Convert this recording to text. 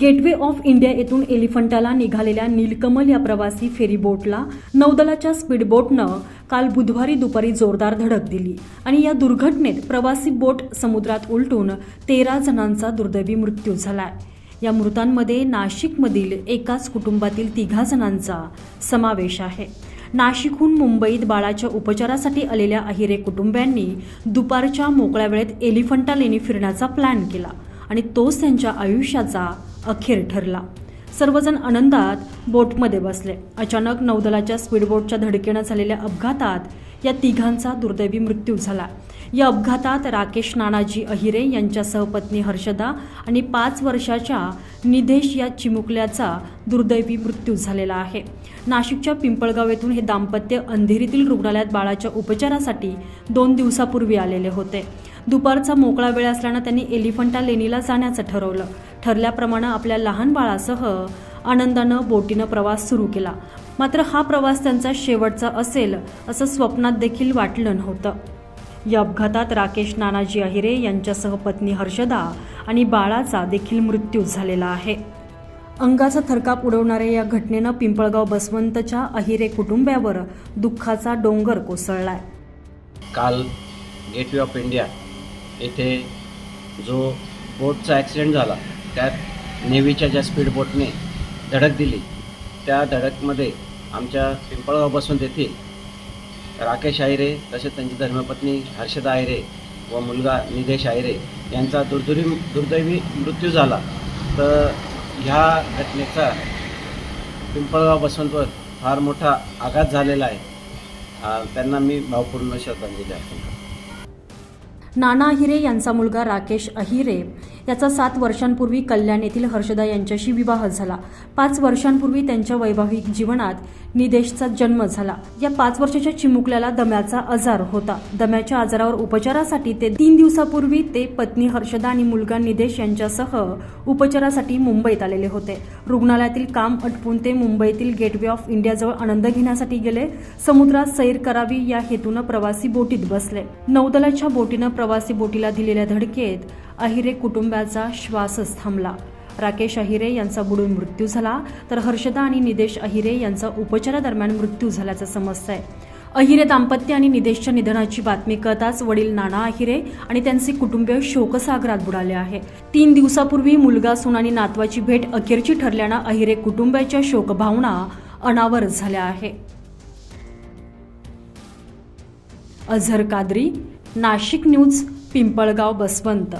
Gateway of India येथून एलिफंटाला निघालेल्या नीलकमल या प्रवासी फेरीबोटला नौदलाच्या स्पीडबोटनं काल बुधवारी दुपारी जोरदार धडक दिली आणि या दुर्घटनेत प्रवासी बोट समुद्रात उलटून तेरा जणांचा दुर्दैवी मृत्यू झालाय. या मृतांमध्ये नाशिकमधील एकाच कुटुंबातील तिघा जणांचा समावेश आहे. नाशिकहून मुंबईत बाळाच्या उपचारासाठी आलेल्या अहिरे कुटुंबियांनी दुपारच्या मोकळ्या वेळेत एलिफंटा लेणी फिरण्याचा प्लॅन केला आणि तोच त्यांच्या आयुष्याचा अखेर ठरला. सर्वजण आनंदात बोटमध्ये बसले. अचानक नौदलाच्या स्पीडबोटच्या धडकेनं झालेल्या अपघातात या तिघांचा दुर्दैवी मृत्यू झाला. या अपघातात राकेश नानाजी अहिरे यांच्या सहपत्नी हर्षदा आणि पाच वर्षाच्या निधेश या चिमुकल्याचा दुर्दैवी मृत्यू झालेला आहे. नाशिकच्या पिंपळगाव येथून हे दाम्पत्य अंधेरीतील रुग्णालयात बाळाच्या उपचारासाठी दोन दिवसापूर्वी आलेले होते. दुपारचा मोकळा वेळ असल्यानं त्यांनी एलिफंटा लेणीला जाण्याचं ठरवलं. ठरल्याप्रमाणे आपल्या लहान बाळासह आनंदानं बोटीनं प्रवास सुरू केला. मात्र हा प्रवास त्यांचा शेवटचा असेल असं स्वप्नात देखील वाटलं नव्हतं. या अपघातात राकेश नानाजी अहिरे यांच्यासह पत्नी हर्षदा आणि बाळाचा देखील मृत्यू झालेला आहे. अंगाचा थरकाप उडवणाऱ्या या घटनेनं पिंपळगाव बसवंतच्या अहिरे कुटुंबियावर दुःखाचा डोंगर कोसळलाय. काल गेटवे ऑफ इंडिया येथे जो बोटचा ॲक्सिडेंट झाला त्यात नेव्हीच्या ज्या स्पीड बोटने धडक दिली त्या धडकमध्ये आमच्या पिंपळगाव तेथील येथील राकेश आयरे तसेच त्यांची धर्मपत्नी हर्षदा आयरे व मुलगा निदेश आयरे यांचा दुर्दुरी दुर्दैवी मृत्यू झाला. तर ह्या घटनेचा पिंपळगाव बसवंतवर फार मोठा आघात झालेला आहे. त्यांना मी भावपूर्ण श्रद्धांजली अर्पण करतो. नाना अहिरे यांचा मुलगा राकेश अहिरे याचा सात वर्षांपूर्वी कल्याण येथील हर्षदा यांच्याशी विवाह झाला. पाच वर्षांपूर्वी त्यांच्या वैवाहिक जीवनात निदेशचा जन्म झाला. या पाच वर्षाच्या चिमुकल्याला दम्याचा आजार होता. दम्याच्या आजारावर उपचारासाठी ते तीन दिवसापूर्वी ते पत्नी हर्षदा आणि मुलगा निदेश यांच्यासह उपचारासाठी मुंबईत आलेले होते. रुग्णालयातील काम अटपून ते मुंबईतील गेटवे ऑफ इंडियाजवळ आनंद घेण्यासाठी गेले. समुद्रात सैर करावी या हेतूनं प्रवासी बोटीत बसले. नौदलाच्या बोटीनं प्रवासी बोटीला दिलेल्या धडकेत अहिरे कुटुंब कुटुंबाचा श्वासच थांबला. राकेश अहिरे यांचा बुडून मृत्यू झाला तर हर्षदा आणि निदेश अहिरे यांचा उपचारादरम्यान मृत्यू झाल्याचं समजतंय. अहिरे दाम्पत्य आणि निदेशच्या निधनाची बातमी कळताच वडील नाना अहिरे आणि त्यांचे कुटुंबीय शोकसागरात बुडाले आहे. तीन दिवसापूर्वी मुलगा सून आणि नातवाची भेट अखेरची ठरल्यानं अहिरे कुटुंबाच्या शोकभावना अनावर झाल्या आहे. अझर कादरी नाशिक न्यूज पिंपळगाव बसवंत.